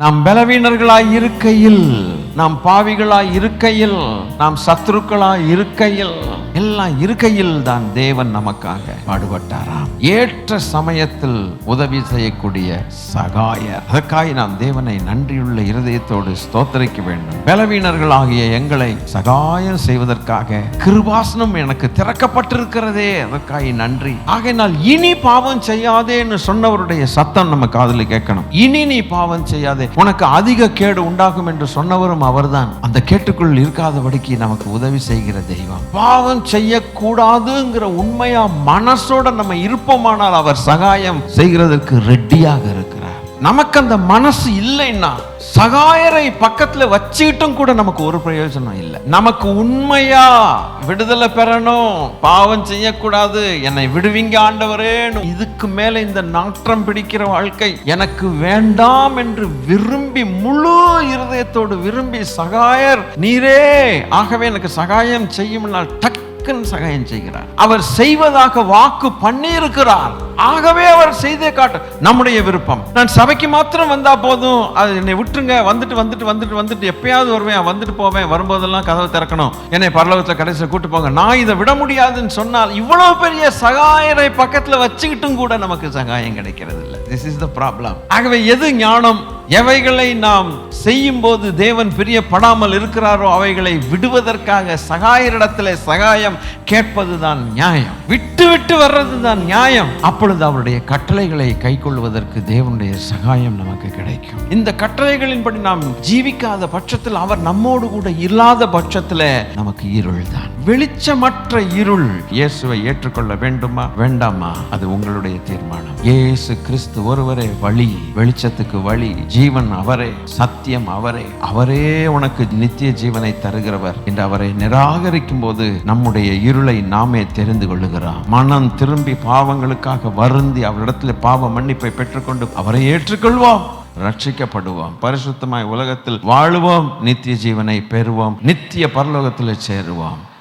நாம் பலவீனர்களாய் இருக்கையில் நாம் பாவிகளாய் இருக்கையில் நாம் சத்துருக்களாய் இருக்கையில் எல்லாம் இருக்கையில் தான் தேவன் நமக்காக பாடுபட்டாராம். ஏற்ற சமயத்தில் உதவி செய்யக்கூடிய சகாய அதற்காக நாம் தேவனை நன்றியுள்ள இருதயத்தோடு ஸ்தோத்தரிக்க வேண்டும். பலவீனர்கள் ஆகிய எங்களை சகாயம் செய்வதற்காக கிருபாசனம் எனக்கு திறக்கப்பட்டிருக்கிறதே அதற்காக நன்றி. ஆகையினால் இனி பாவம் செய்யாதேன்னு சொன்னவருடைய சத்தம் நம்ம காதுல கேட்கணும். இனி நீ பாவம் செய்யாதே உனக்கு அதிக கேடு உண்டாகும் என்று சொன்னவரும் அவர்தான். அந்த கேட்டுக்குள் இருக்காதபடிக்கு நமக்கு உதவி செய்கிற தெய்வம். பாவம் செய்யக்கூடாதுங்கிற உண்மையா மனசோட நம்ம இருப்போமானால் அவர் சகாயம் செய்கிறதற்கு ரெடியாக இருக்கிறார். நமக்கு அந்த மனசு இல்லைன்னா சகாயரை பக்கத்துல வச்சுக்கிட்டும் கூட நமக்கு ஒரு பிரயோஜனம் இல்லை. நமக்கு உண்மையா விடுதலை பெறணும் பாவம் செய்யக்கூடாது என்னை விடுவிங்க ஆண்டவரேன்னு இதுக்கு மேல இந்த நாற்றம் பிடிக்கிற வாழ்க்கை எனக்கு வேண்டாம் என்று விரும்பி முழு இருதயத்தோடு விரும்பி சகாயர் நீரே ஆகவே எனக்கு சகாயம் செய்யும் நாள் டக்குன்னு சகாயம் செய்கிறார். அவர் செய்வதாக வாக்கு பண்ணியிருக்கிறார். ஆகவே அவர் செய்தே காட்டு. நம்முடைய விருப்பம். நான் சபைக்கு மாத்திரம் வந்தா போதும். அது என்னை விட்டுருங்க. வந்துட்டு வந்துட்டு வந்துட்டு வந்துட்டு எப்பயாவது வருவேன். வந்துட்டு போவேன். வரும்போதெல்லாம் கதவை திறக்கணும். என்னை பரலோகத்தில் கடைசியில் கூட்டு போங்க. நான் இதை விட முடியாதுன்னு சொன்னால் இவ்வளவு பெரிய சகாயரை பக்கத்தில் வச்சுக்கிட்டும் கூட நமக்கு சகாயம் கிடைக்கிறது இல்லை திஸ் இஸ் த ப்ராப்ளம் ஆகவே எது ஞானம்? எவைகளை நாம் செய்யும் போது தேவன் பிரியப்படாமல் இருக்கிறாரோ அவைகளை விடுவதற்காக சகாயரிடத்தில் சகாயம் கேட்பதுதான் நியாயம். விட்டு விட்டு வர்றதுதான் நியாயம். அப்பொழுது அவருடைய கட்டளைகளை கை கொள்வதற்கு தேவனுடைய சகாயம் நமக்கு கிடைக்கும். இந்த கட்டளைகளின்படி நாம் ஜீவிக்காத பட்சத்தில் அவர் நம்மோடு கூட இல்லாத பட்சத்தில் நமக்கு இருள் தான். வெளிச்சமற்ற இருள் இயேசுவை ஏற்றுக்கொள்ள வேண்டுமா? வேண்டாமா? அது உங்களுடைய தீர்மானம். இயேசு கிறிஸ்து ஒருவரே வழி வெளிச்சத்துக்கு வழி ஜீவன் அவரே சத்தியம் அவரே. அவரே உனக்கு நித்திய ஜீவனை தருகிறவர் என்று அவரை நிராகரிக்கும் போது நம்முடைய இருளை நாமே தெரிந்து கொள்ளுகிறார். மனம் திரும்பி பாவங்களுக்காக வருந்தி அவரிடத்தில் பாவ மன்னிப்பை பெற்றுக்கொண்டு அவரை ஏற்றுக்கொள்வோம் ரட்சிக்கப்படுவோம் பரிசுத்தமாய் உலகத்தில் வாழுவோம் நித்திய ஜீவனை பெறுவோம் நித்திய பரலோகத்தில் சேருவோம்.